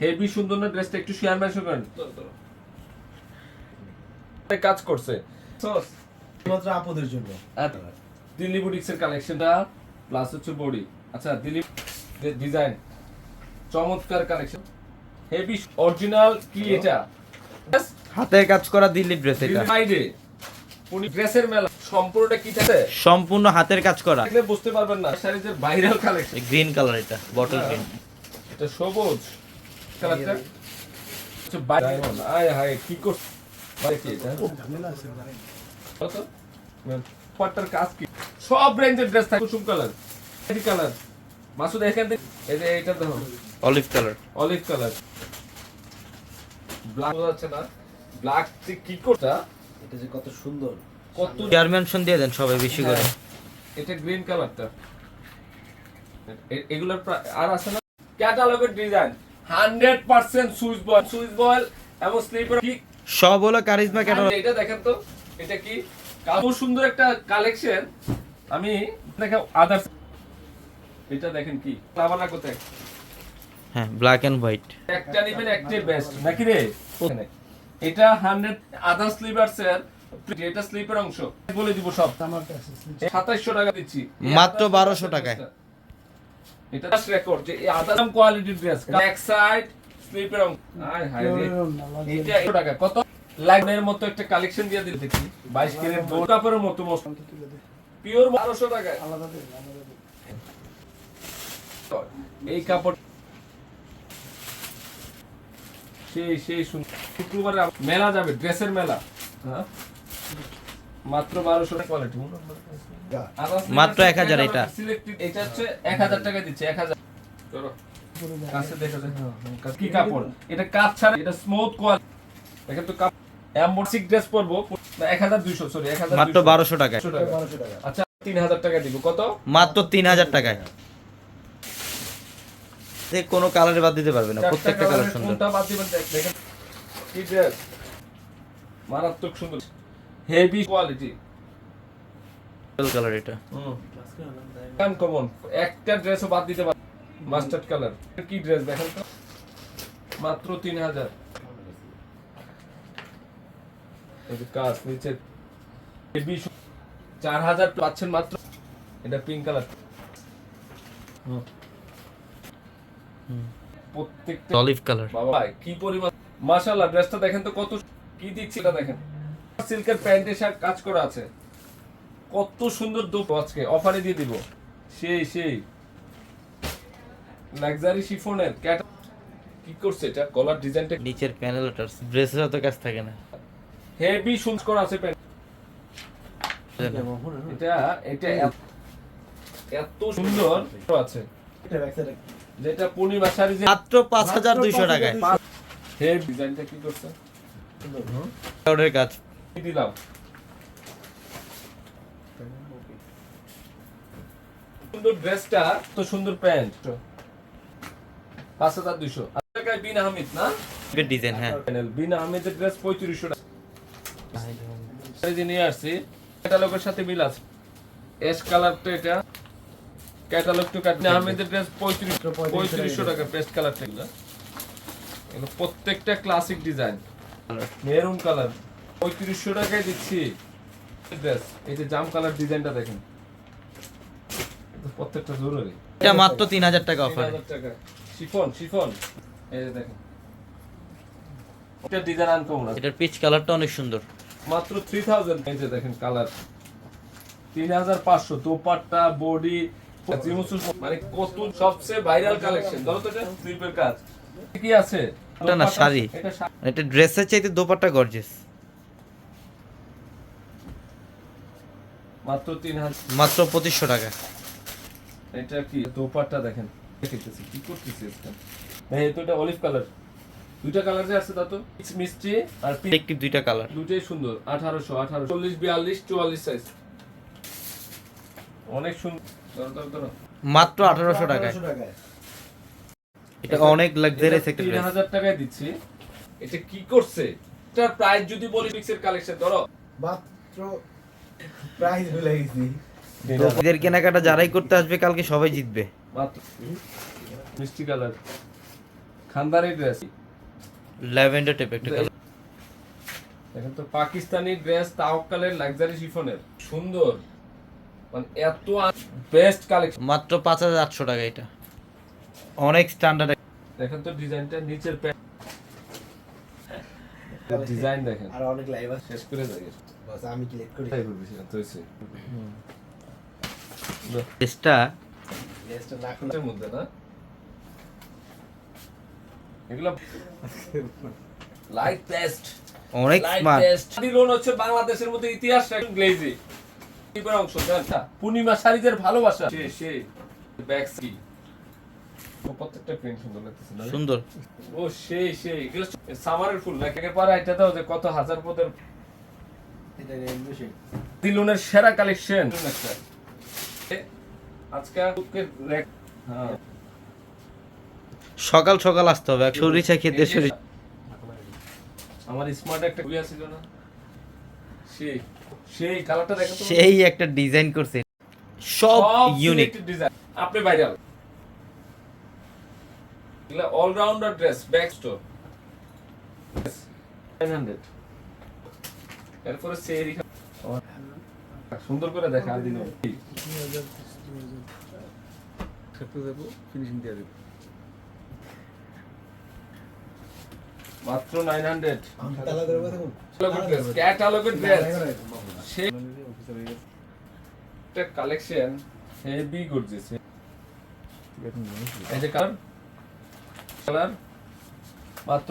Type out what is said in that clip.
Heavy সুন্দর না ড্রেসটা একটু শেয়ার করেন কাজ করছে। মাত্র আপুদের জন্য। দিল্লি বুটিক্সের কালেকশনটা প্লাস হচ্ছে বডি। আচ্ছা দিল্লি ডিজাইন চমৎকার কালেকশন হেভি অরিজিনাল কি এটা? হাতের কাজ করা দিল্লি ড্রেস এটা। বাইরে উনি ড্রেসের মেলা। সম্পূর্ণটা কি থাকে সম্পূর্ণ হাতের কাজ করা। দেখলে বুঝতে পারবেন না। শাড়িদের ভাইরাল কালেকশন গ্রিন কালার এটা বটল গ্রিন এটা সবুজ। কি করছ ভাই কি এটা? কত? পাট্টার কাজ কি সব রেঞ্জের ড্রেস থাকে কুসুম কালার কালার মাসুদ এখান থেকে এই যে এটা দেখো। Olive colour olive colour black আছে না। ব্ল্যাক কি এটা যে কত সুন্দর। কত মেনশন দিয়ে দেন সবাই বেশি করে। এটা গ্রিন কালারটা এগুলোর আর আছে না? ক্যাটালগের design hundred percent Swiss voile Swiss voile এবং স্লিপার কি? সব হলো কারিজমা কেন? এটা দেখেন তো এটা কি? কত সুন্দর একটা কালেকশন। আমি আদার্স এটা দেখেন কি? লাভানা কোথায়? হ্যাঁ ব্ল্যাক এন্ড হোয়াইট একটা নিবেন একটাই বেস্ট নাকি রে? এটা হান্ড্রেড আদার স্লিপার্স এর এটা স্লিপার অংশ। বলে দিব সব। সাতাইশশো টাকা দিচ্ছি। মাত্র 1200 টাকায়। এটা রেকর্ড যে কোয়ালিটির ড্রেস ব্যাক সাইড এটা 100 টাকা। কত? লাইনের মতো একটা কালেকশন দিয়ে দেখি। 22 ক্যারেট গোল্ড কাপড়ের মতো মস্ত। পিওর 1200 টাকায়। এই কাপড় সেই সেই সুন্দর। শুক্রবারে মেলা যাবে ড্রেসের মেলা। হ্যাঁ? মাত্র বারোশো টাকা কোয়ালিটি মাত্র 1000 এটা। এটা হচ্ছে এক হাজার টাকা দিচ্ছে এক হাজার। ধরো, কাছে দেখা যায় কি কাপড়? এটা কাপ ছাড়া এটা স্মুথ কোয়ালিটি দেখেন তো কাপ এমবসিক ড্রেস পরবো এক হাজার দুইশো সরি এক হাজার মাত্র বারোশো টাকায়। বারোশো টাকা। আচ্ছা তিন হাজার টাকা দিব। কত? মাত্র তিন হাজার টাকায়। যে কোনো কালারে বাদ দিতে পারবে না প্রত্যেকটা কালার সুন্দর। কোনটা বাদ দিবেন? দেখেন কি ড্রেস মারাত্মক সুন্দর। হেভি কোয়ালিটি কালার এটা। কাম কমন একটা ড্রেসও বাদ দিতে পার মাস্টার্ড কালার কি ড্রেস দেখেন তো? মাত্র তিন হাজার। এই কাজ নিচে হেভি চার হাজার পাচ্ছেন মাত্র। এটা পিঙ্ক কালার প্রত্যেকটা অলিভ কালার বাবা কি পরিমাণ মাশাআল্লাহ ড্রেসটা দেখেন তো কত কি দিচ্ছি এটা দেখেন। সিল্কের প্যান্টের শার্ট কাজ করা আছে। কত সুন্দর দুটো আজকে অফারে দিয়ে দিব। সেই সেই। লাক্সারি শিফনের ক্যাট কি করছে এটা? কলার ডিজাইনটা নিচের প্যানেলটা ড্রেসের অত কাজ থাকে না। হেভি সুন্দর করা আছে প্যান্ট এটা এটা এত- সুন্দর আছে। এটা ব্যাক যেটা পূর্ণিমা শাড়ি যে মাত্র পাঁচ হাজার দুইশো টাকায়। হেভি ডিজাইনটা কি করছে? কালারের কাজ। দিলাম? সুন্দর ড্রেসটা তো সুন্দর প্যান্ট। পাঁচ হাজার দুইশো। টাকায় বিন আহমেদ না? ডিজাইন হ্যাঁ। বিন আহমেদের ড্রেস পঁয়ত্রিশশো টাকা। নিয়ে আসছি। ক্যাটালগের সাথে মিল আছে। এস কালারটা এটা। ক্যাটালগ টু কাট আহমেদের ড্রেস পঁয়ত্রিশ পঁয়ত্রিশশো টাকা। পেস্ট কালারটা এগুলো। প্রত্যেকটা ক্লাসিক ডিজাইন মেরুন কালার পঁয়ত্রিশশো টাকায় দিচ্ছি। এই যে জাম কালার ডিজাইনটা দেখেন। প্রত্যেকটা জরুরি। এটা মাত্র তিন হাজার টাকা অফার টাকা। Chiffon chiffon. এই যে দেখেন। এটা ডিজাইন আনকমন এটার পিচ কালারটা অনেক সুন্দর। মাত্র থ্রি থাউজেন্ড এই যে দেখেন কালার তিন হাজার পাঁচশো। দোপাট্টা বডি মানে কত সবচেয়ে ভাইরাল কালেকশন ধরো তো এটা স্লিপের কাজ। কি আছে? এটা না, শাড়ি। এটা ড্রেসের চাইতে দোপাট্টা গর্জেস মাত্র তিন হাজার। মাত্র পঁচিশশো টাকা। এটা কি? দোপাট্টা দেখেন। দেখতেছি কি করতেছি আজকে? এই তো এটা অলিভ কালার দুইটা কালার যে আছে তা তো? মিষ্টি আর। একটি দুইটা কালার দুটোই সুন্দর। আঠারোশো আঠারো চল্লিশ বিয়াল্লিশ চুয়াল্লিশ সাইজ অনেক সুন্দর। ধরো, ধরো, ধরো। মাত্র আঠারোশো টাকায়। এটা অনেক লাক্সারিয়াস এটা একটা তিন হাজার টাকায় দিচ্ছি। এটা কি করছে? এটার প্রাইস যদি বলি পিক্সের কালেকশন ধরো। মাত্র প্রাইস ভুলে গেছি এদের কেনাকাটা যারাই করতে আসবে কালকে সবাই জিতবে। মিষ্টি কালার। খানদারি ড্রেস ল্যাভেন্ডার টাইপ একটা কালার দেখেন তো পাকিস্তানি ড্রেস তাওকালের লাক্সারি শিফনের সুন্দর। মানে এত বেস্ট কালেকশন মাত্র পাঁচ হাজার আটশো টাকা এটা। অনেক স্ট্যান্ডার্ড দেখেন তো ডিজাইনটা নিচের প্যান্ট ডিজাইন দেখেন। আর অনেক লাইভ আছে। শেষ করে যাই বাস আমি কি লেট করি? তো হয়েছে ড্রেসটা লেসটা না খুলে মধ্যে না? এগুলো লাইট পেস্ট অনেক স্মার্ট পেস্ট লোন হচ্ছে বাংলাদেশের মধ্যে ইতিহাস গ্লেজি এবার অংশ জানতা পূর্ণিমা শাড়িদের ভালোবাসা। সে সে। ব্যাক প্রত্যেকটা প্রিন্ট সুন্দর লাগতেছে না? সুন্দর। ও সেই সেই সামারের ফুল না? কেকের পরে এটা দাও যে কত হাজার পদের দিলুনের সেরা কালেকশন আজকে হ্যাঁ। সকাল সকাল আসতে হবে সরিষা খেতে সরিষা আমার স্মার্ট একটা না? সেই সেই কালারটা দেখো সেই একটা ডিজাইন করছে। সব ইউনিক ডিজাইন আপনি viral allrounder dress back store 900 এরপরে সেই সুন্দর করে দেখা দিন। মাত্র 900 তালা করে কথা ক্যাটালগের ড্রেস সেই একটা কালেকশন হেভি গর্জিয়াস এই যে কালার কালার মাত্র